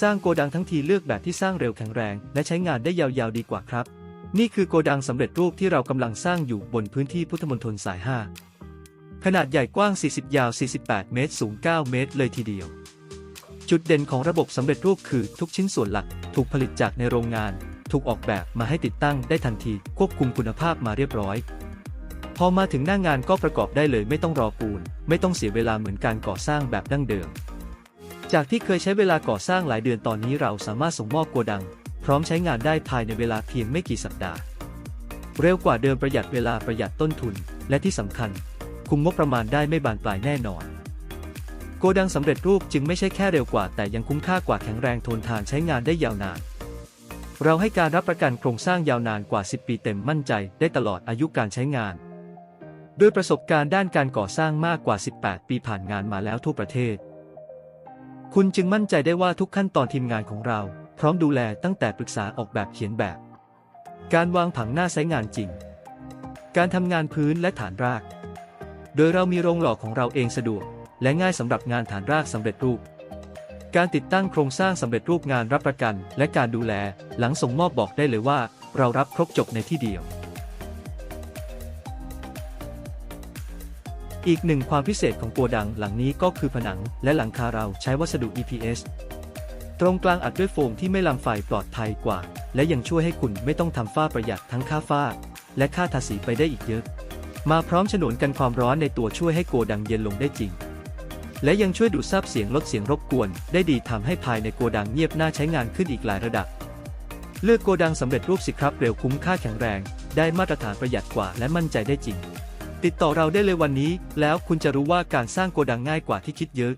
สร้างโกดังทั้งทีเลือกแบบที่สร้างเร็วแข็งแรง และใช้งานได้ยาวๆดีกว่าครับ นี่คือโกดังสำเร็จรูปที่เรากำลังสร้างอยู่บนพื้นที่พุทธมณฑลสาย 5 ขนาดใหญ่กว้าง 40 ยาว 48 เมตร สูง 9 เมตร เลยทีเดียว จุดเด่นของระบบสำเร็จรูปคือทุกชิ้นส่วนหลัก ถูกผลิตจากในโรงงาน ถูกออกแบบมาให้ติดตั้งได้ทันที ควบคุมคุณภาพมาเรียบร้อย พอมาถึงหน้างานก็ประกอบได้เลยไม่ต้องรอปูน ไม่ต้องเสียเวลาเหมือนการก่อสร้างแบบดั้งเดิม จากที่เคยใช้เวลาก่อสร้างหลายเดือนตอนนี้เราสามารถส่งมอบโกดัง พร้อมใช้งานได้ภายในเวลาเพียงไม่กี่สัปดาห์ เร็วกว่าเดิมประหยัดเวลาประหยัดต้นทุน และที่สำคัญ คุมงบประมาณได้ไม่บานปลายแน่นอน โกดังสำเร็จรูปจึงไม่ใช่แค่เร็วกว่า แต่ยังคุ้มค่ากว่าแข็งแรงทนทานใช้งานได้ยาวนาน เราให้การรับประกันโครงสร้างยาวนานกว่า 10 ปีเต็มมั่นใจได้ตลอดอายุการใช้งานด้วยประสบการณ์ด้านการก่อสร้างมากกว่า 18 ปีผ่านงานมาแล้วทั่วประเทศ คุณจึงมั่นใจได้ว่าทุกขั้นตอนทีมงานของเรา พร้อมดูแลตั้งแต่ปรึกษาออกแบบเขียนแบบ การวางผังหน้าใช้งานจริง การทำงานพื้นและฐานราก โดยเรามีโรงหล่อของเราเองสะดวก และง่ายสำหรับงานฐานรากสำเร็จรูป การติดตั้งโครงสร้างสำเร็จรูปงานรับประกัน และการดูแล หลังส่งมอบบอกได้เลยว่า เรารับครบจบในที่เดียว อีกหนึ่งความพิเศษของโกดังหลังนี้ก็คือผนังและหลังคาเราใช้วัสดุ EPS ตรงกลางอัดด้วยโฟมที่ไม่ลามไฟปลอดภัยกว่า และยังช่วยให้คุณไม่ต้องทำฝ้าประหยัดทั้งค่าฝ้า และค่าทาสีไปได้อีกเยอะ มาพร้อมฉนวนกันความร้อนในตัวช่วยให้โกดังเย็นลงได้จริง และยังช่วยดูดซับเสียงลดเสียงรบกวน ได้ดีทำให้ภายในโกดังเงียบน่าใช้งานขึ้นอีกหลายระดับ เลือกโกดังสำเร็จรูปสิครับเร็วคุ้มค่าแข็งแรง ได้มาตรฐานประหยัดกว่า และมั่นใจได้จริง ติดต่อเราได้เลยวันนี้ แล้วคุณจะรู้ว่าการสร้างโกดังง่ายกว่าที่คิดเยอะ